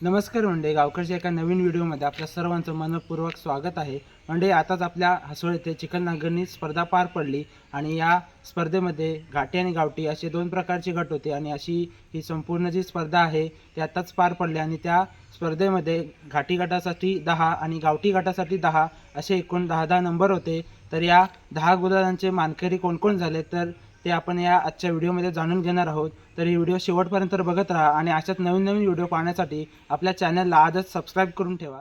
नमस्कार मंडळी गावकरच्या एका नवीन व्हिडिओमध्ये आपल्या सर्वांचं मनपूर्वक स्वागत आहे. मंडे आताच आपल्या हसोळ येथे चिखल नांगरणी स्पर्धा पार पडली आणि या स्पर्धेमध्ये घाटी आणि गावठी असे दोन प्रकारचे गट होते आणि अशी ही संपूर्ण जी स्पर्धा आहे ती आताच पार पडली आणि त्या स्पर्धेमध्ये घाटी गटासाठी दहा आणि गावठी गटासाठी दहा असे एकूण दहा दहा नंबर होते. तर या दहा गुलालांचे मानकरी कोण कोण झाले? तर ते आपण या आजच्या व्हिडिओमध्ये जाणून घेणार आहोत. तर ही व्हिडिओ शेवटपर्यंत बघत राहा आणि अशाच नवीन नवीन व्हिडिओ पाहण्यासाठी आपल्या चॅनलला आजच सबस्क्राईब करून ठेवा.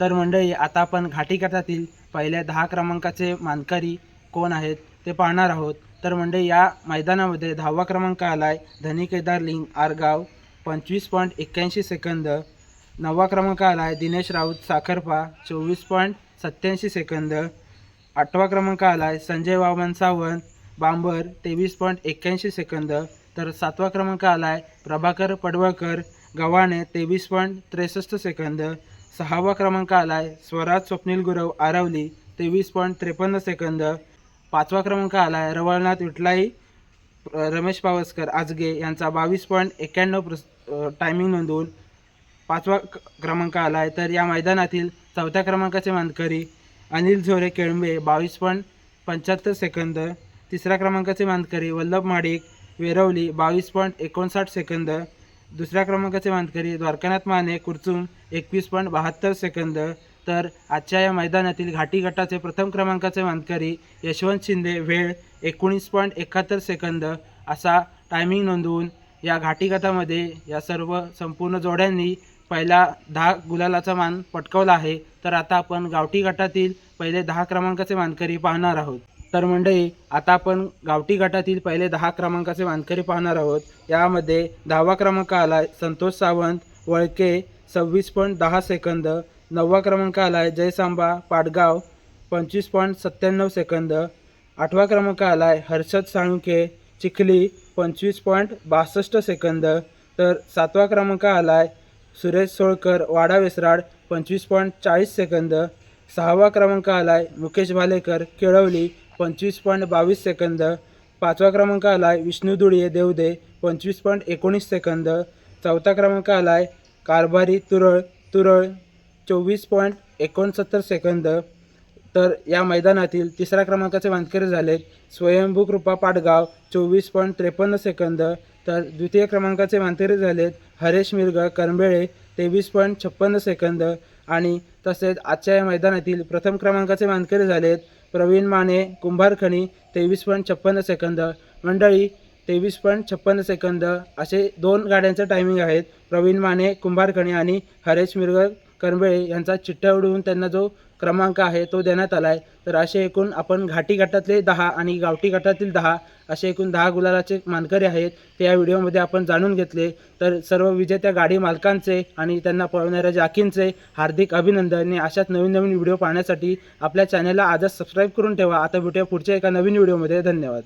तर मंडळी आता आपण घाटीगटातील पहिल्या दहा क्रमांकाचे मानकरी कोण आहेत ते पाहणार आहोत. तर मंडळी या मैदानामध्ये दहावा क्रमांक आलाय धनी केदार लिंग आरगाव पंचवीस पॉईंट एक्क्याऐंशी सेकंद. नववा क्रमांक आलाय दिनेश राऊत साखरपा चोवीस पॉईंट सत्याऐंशी सेकंद. आठवा क्रमांक आला आहे संजय वामन सावंत बांबर तेवीस पॉईंट एक्क्याऐंशी सेकंद. तर सातवा क्रमांक आलाय प्रभाकर पडवळकर गव्हाणे तेवीस पॉईंट त्रेसष्ट सेकंद. सहावा क्रमांक आलाय स्वराज स्वप्नील गुरव आरवली तेवीस पॉईंट त्रेपन्न सेकंद. पाचवा क्रमांक आला आहे रवळनाथ विठलाई रमेश पावसकर आजगे यांचा बावीस पॉईंट एक्क्याण्णव प्रस टायमिंग नोंदवून. पाचवा क्रमांक आला आहे तर या मैदानातील चौथ्या क्रमांकाचे मानकरी अनिल झोरे केळंबे बावीस पॉईंट पंच्याहत्तर सेकंद. तिसऱ्या क्रमांकाचे मानकरी वल्लभ माडिक वेरवली बावीस पॉईंट एकोणसाठ सेकंद. दुसऱ्या क्रमांकाचे मानकरी द्वारकानाथ माने कुरचुम एकवीस पॉईंट बहात्तर सेकंद. तर आजच्या या मैदानातील घाटी गटाचे प्रथम क्रमांकाचे मानकरी यशवंत शिंदे वेळ एकोणीस पॉईंट एकाहत्तर सेकंद. असा टायमिंग नोंदवून या घाटी गटामध्ये या सर्व संपूर्ण जोड्यांनी पहिला दहा गुलालाचा मान पटकवला आहे. तर आता आपण गावठी गटातील पहिले दहा क्रमांकाचे मानकरी पाहणार आहोत. तर मंडळी आता आपण गावठी गटातील पहिले दहा क्रमांकाचे वानकरी पाहणार आहोत. यामध्ये दहावा क्रमांक आला संतोष सावंत वळके सव्वीस पॉईंट दहा सेकंद. नववा क्रमांक आला आहे जयसांबा पाडगाव पंचवीस पॉईंट सत्त्याण्णव सेकंद. आठवा क्रमांक आला आहे हर्षद साळुंके चिखली पंचवीस पॉईंट बासष्ट सेकंद. तर सातवा क्रमांक आला आहे सुरेश सोळकर वाडा वेसराड पंचवीस पॉईंट चाळीस सेकंद. सहावा क्रमांक आला आहे मुकेश भालेकर केळवली पंचवीस पॉईंट बावीस सेकंद. पाचवा क्रमांक आला आहे विष्णू दुडिये देवदे पंचवीस पॉईंट एकोणीस सेकंद. चौथा क्रमांक आला आहे कारभारी तुरळ तुरळ चोवीस पॉईंट एकोणसत्तर सेकंद. तर या मैदानातील तिसऱ्या क्रमांकाचे वानकरी झालेत स्वयंभू कृपा पाडगाव चोवीस पॉईंट त्रेपन्न सेकंद. तर द्वितीय क्रमांकाचे वानकरी झालेत हरेश मिरग करंबेळे तेवीस पॉईंट छप्पन्न सेकंद. आणि तसेच आजच्या या मैदानातील प्रथम क्रमांकाचे मानकरी झालेत प्रवीण माने कुंभारखणी तेवीस पॉईंट छप्पन्न सेकंद. मंडळी तेवीस पॉईंट छप्पन्न सेकंद. असे दोन गाड्यांचं टायमिंग आहेत. प्रवीण माने कुंभारखणी आणि हरेश मिरगळ करंबेळे यांचा चिठ्ठ्या उडवून त्यांना जो क्रमांक आहे तो देण्यात आला आहे तर असे एकूण आपण घाटी गटातले दहा आणि गावठी गटातील दहा असे एकूण दहा गुलालाचे मानकरी आहेत ते या व्हिडिओमध्ये आपण जाणून घेतले. तर सर्व विजेत्या गाडी मालकांचे आणि त्यांना पळवणाऱ्या जाकींचे हार्दिक अभिनंदन. आणि अशाच नवीन नवीन व्हिडिओ पाहण्यासाठी आपल्या चॅनलला आजच सबस्क्राईब करून ठेवा. आता भेटूया पुढच्या एका नवीन व्हिडिओमध्ये. धन्यवाद.